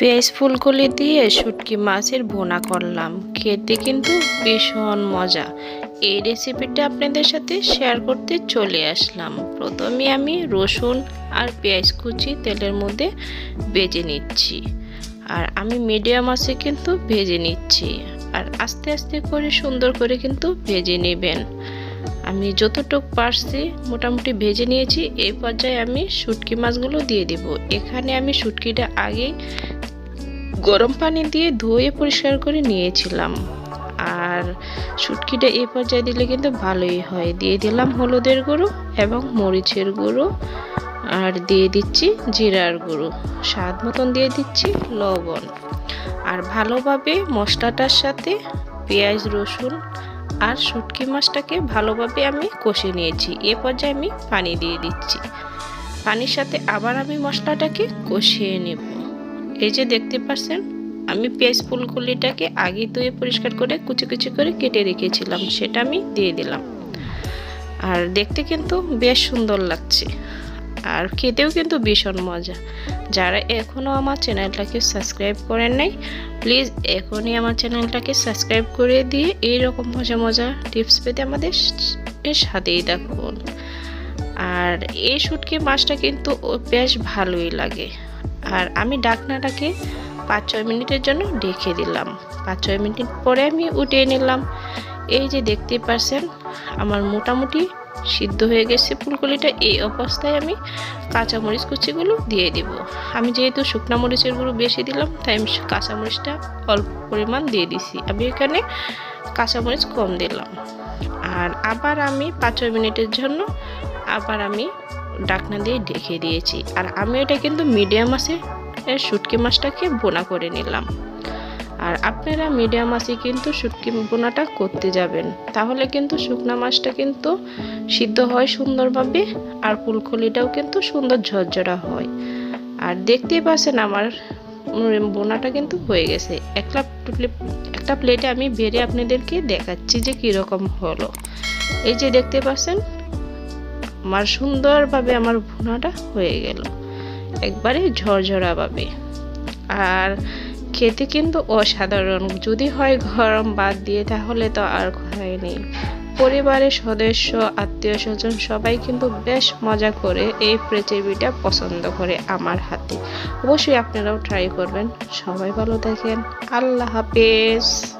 পেঁয়াজ ফুলকলি দিয়ে শুটকি মাছের বোনা করলাম। খেতে কিন্তু ভীষণ মজা। এই রেসিপিটা আপনাদের সাথে শেয়ার করতে চলে আসলাম। প্রথমে আমি রসুন আর পেঁয়াজ কুচি তেলের মধ্যে ভেজে নিচ্ছি। আর আমি মিডিয়াম আছে কিন্তু ভেজে নিচ্ছি। আর আস্তে আস্তে করে সুন্দর করে কিন্তু ভেজে নেবেন। আমি যতটুক পারছি মোটামুটি ভেজে নিয়েছি। এই পর্যায়ে আমি শুটকি মাছগুলো দিয়ে দেব। এখানে আমি শুটকিটা আগেই গরম পানি দিয়ে ধুয়ে পরিষ্কার করে নিয়েছিলাম। আর শুটকিটা এই পর্যায়ে দিলে কিন্তু ভালোই হয়। দিয়ে দিলাম হলুদের গুঁড়ো এবং মরিচের গুঁড়ো। আর দিয়ে দিচ্ছি জিরার গুঁড়ো। স্বাদ মতন দিয়ে দিচ্ছি লবণ। আর ভালোভাবে মশলাটার সাথে পেঁয়াজ, রসুন আর শুটকি মাছটাকে ভালোভাবে আমি কষে নিয়েছি। এ পর্যায়ে আমি পানি দিয়ে দিচ্ছি। পানির সাথে আবার আমি মশলাটাকে কষিয়ে নেব। এই যে দেখতে পাচ্ছেন, আমি পেঁয়াজ ফুলগুলিটাকে আগে ধুয়ে পরিষ্কার করে কুচি কুচি করে কেটে রেখেছিলাম, সেটা আমি দিয়ে দিলাম। আর দেখতে কিন্তু বেশ সুন্দর লাগছে, আর খেতেও কিন্তু ভীষণ মজা। যারা এখনও আমার চ্যানেলটাকে সাবস্ক্রাইব করেন নাই, প্লিজ এখনই আমার চ্যানেলটাকে সাবস্ক্রাইব করে দিয়ে এইরকম মজা মজা টিপস পেতে আমাদের সাথেই দেখুন আর এই শুটকি মাছটা কিন্তু বেশ ভালোই লাগে। আর আমি ডাকনাটাকে পাঁচ ছয় মিনিটের জন্য ঢেকে দিলাম। পাঁচ ছয় মিনিট পরে আমি উঠিয়ে নিলাম। এই যে দেখতে পাচ্ছেন আমার মোটামুটি সিদ্ধ হয়ে গেছে ফুলকলিটা এই অবস্থায় আমি কাঁচামরিচ কুচিগুলো দিয়ে দিব। আমি যেহেতু শুকনো মরিচের গুঁড়ো বেশি দিলাম, তাই আমি কাঁচামরিচটা অল্প পরিমাণ দিয়ে দিছি। আমি এখানে কাঁচামরিচ কম দিলাম। আর আবার আমি পাঁচ ছয় মিনিটের জন্য আবার আমি ডাকনা দিয়ে ঢেকে দিয়েছি। আর আমি এটা কিন্তু মিডিয়াম আছে শুটকি মাছটাকে বোনা করে নিলাম। আর আপনারা মিডিয়াম মাছে কিন্তু শুটকি বোনাটা করতে যাবেন। তাহলে কিন্তু শুকনা মাছটা কিন্তু সিদ্ধ হয় সুন্দরভাবে আর ফুলকলিটাও কিন্তু সুন্দর ঝরঝরা হয়। আর দেখতেই পাচ্ছেন আমার বোনাটা কিন্তু হয়ে গেছে। একটা একটা প্লেটে আমি বেড়ে আপনাদেরকে দেখাচ্ছি যে কীরকম হলো। এই যে দেখতে পাচ্ছেন আমার সুন্দরভাবে আমার ভুনাটা হয়ে গেল। একবারে ঝরঝরাভাবে। আর খেতে কিন্তু অসাধারণ। যদি হয় গরম বাদ দিয়ে তাহলে তো আর কথাই নেই। পরিবারের সদস্য, আত্মীয় স্বজন সবাই কিন্তু বেশ মজা করে এই রেসিপিটা পছন্দ করে আমার হাতে। অবশ্যই আপনারাও ট্রাই করবেন। সবাই ভালো দেখেন আল্লাহ হাফেজ।